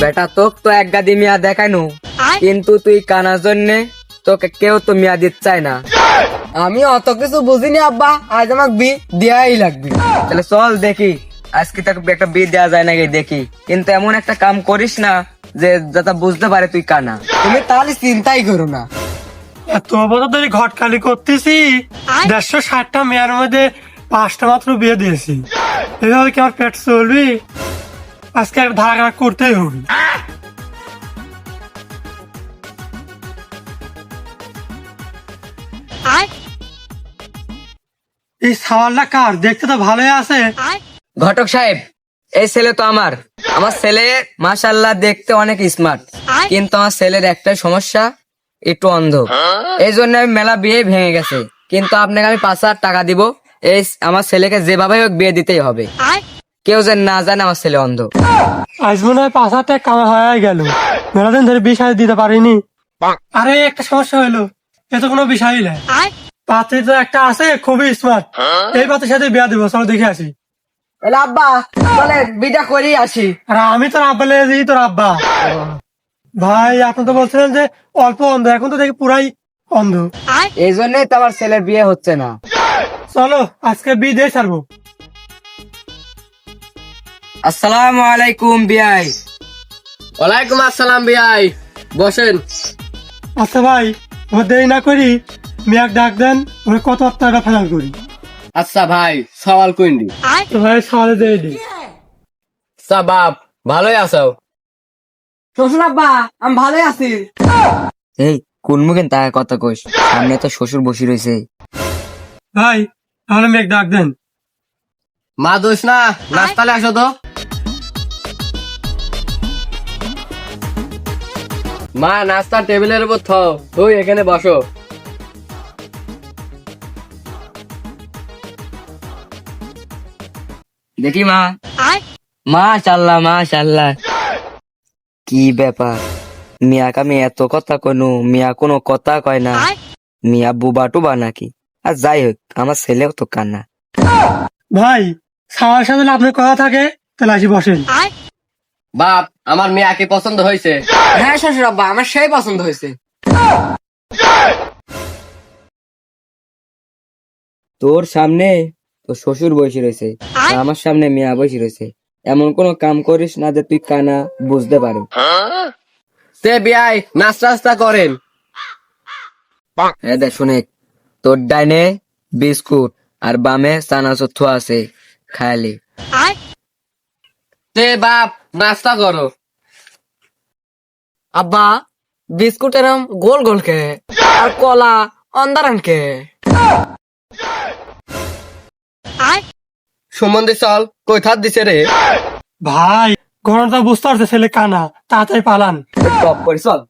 বেটা তোক তো এক গাদি মিয়া দেখাইনু। কিন্তু তুই কানার জন্যে তোকে কেউ তো মিয়া দিতে চায় না। আমি অত কিছু বুঝিনি আব্বা। আজ আমাকে বি দেয়াই লাগবে। তাহলে চল দেখি। আজকে তোকে একটা বিয়ে দেওয়া যায় নাকি দেখি। কিন্তু এমন একটা কাম করিস না যে যাতে বুঝতে পারে তুই কানা। তুমি তাহলে চিন্তাই করো না। এত বছর ধরে ঘট খালি করতেছি। দেড়শো ষাটটা মেয়ের মধ্যে পাঁচটা মাত্র বিয়ে দিয়েছি। এভাবে কি আমার পেট চলবি? আজকে একটা ধারা করতেই হবে। এই সাওয়ালটা কার? দেখতে তো ভালোই আছে। ঘটক সাহেব এই ছেলে তো আমার। আমার ছেলে মাশাল্লাহ দেখতে অনেক স্মার্ট কিন্তু আমার ছেলের একটাই সমস্যা একটু অন্ধ। এই জন্য আমি মেলা বিয়ে ভেঙে গেছে কিন্তু আপনাকে আমি পাঁচ হাজার টাকা দিব। এই আমার ছেলেকে যেভাবে হোক বিয়ে দিতেই হবে। কেউ যেন না জানে আমার ছেলে অন্ধ। আজ মনে হয় পাঁচ হাজার টাকা কামা হয়ে গেল। মেলাদিন ধরে বিশ হাজার দিতে পারিনি। আরে একটা সমস্যা হলো এ তো কোনো বিষয়ই নাই। পাত্রী তো একটা আছে খুবই স্মার্ট এই পাত্রের সাথে বিয়া দিব চলো দেখে আসি। আব্বা তাহলে বিটা করি আসি। আর আমি তোর আব্বা লেগে তোর আব্বা। ভাই আপনি তো বলছিলেন যে অল্প অন্ধ এখন তো দেখি পুরাই অন্ধ। এই জন্যই তো আমার ছেলের বিয়ে হচ্ছে না। চলো আজকে বি দিয়ে ছাড়বো। আসসালামু আলাইকুম বিয়াই ওয়ালাইকুম আসসালাম বিয়াই বসেন। আচ্ছা ভাই ও দেরি না করি মেয়াক ডাক দেন ওরে কত টাকা ফাইনাল করি। আচ্ছা ভাই সওয়াল কুইন্ডি তো ভাই দিয়ে দিই সা বাপ ভালোই আছো? শ্বশুর আব্বা আমি ভালোই আছি। এই কোন মুখে তার কথা কইস? সামনে তো শ্বশুর বসে রয়েছে ভাই তাহলে মেঘ ডাক দেন। মা দোষ না নাস্তালে আসো তো। মা নাস্তা টেবিলের উপর থাও। তুই এখানে বসো। দেখি মা। মাশাল্লাহ মাশাল্লাহ। কি ব্যাপার? মিয়াকে আমি এত কথা কনু মিয়া কোনো কথা কয় না। মিয়া বুবা টুবা নাকি? আর যাই হোক আমার ছেলেও তো কান্না। ভাই সাওয়ার সাথে আপনার কথা থাকে তাহলে আসি বসেন। বাপ আমার মেয়াকে পছন্দ হয়েছে। হ্যাঁ শ্বশুর আব্বা আমার সেই পছন্দ হয়েছে। তোর সামনে তো শ্বশুর বসে রয়েছে আমার সামনে মিয়া বসে রয়েছে। এমন কোনো কাম করিস না যে তুই কানা বুঝতে পারো সে বিয়াই নাস্তা নাস্তা করেন। হ্যাঁ দেখ শুনে। তোর ডাইনে বিস্কুট আর বামে চানাচুর থোয়া আছে খায়ালি সে বাপ নাস্তা করো। আব্বা বিস্কুট এরম গোল গোল কে আর কলা অন্দারান কে সুমন্দি চল কই থাত দিছে রে। ভাই ঘটনাটা বুঝতে পারছে ছেলে কানা তাড়াতাড়ি পালান। টপ করে চল।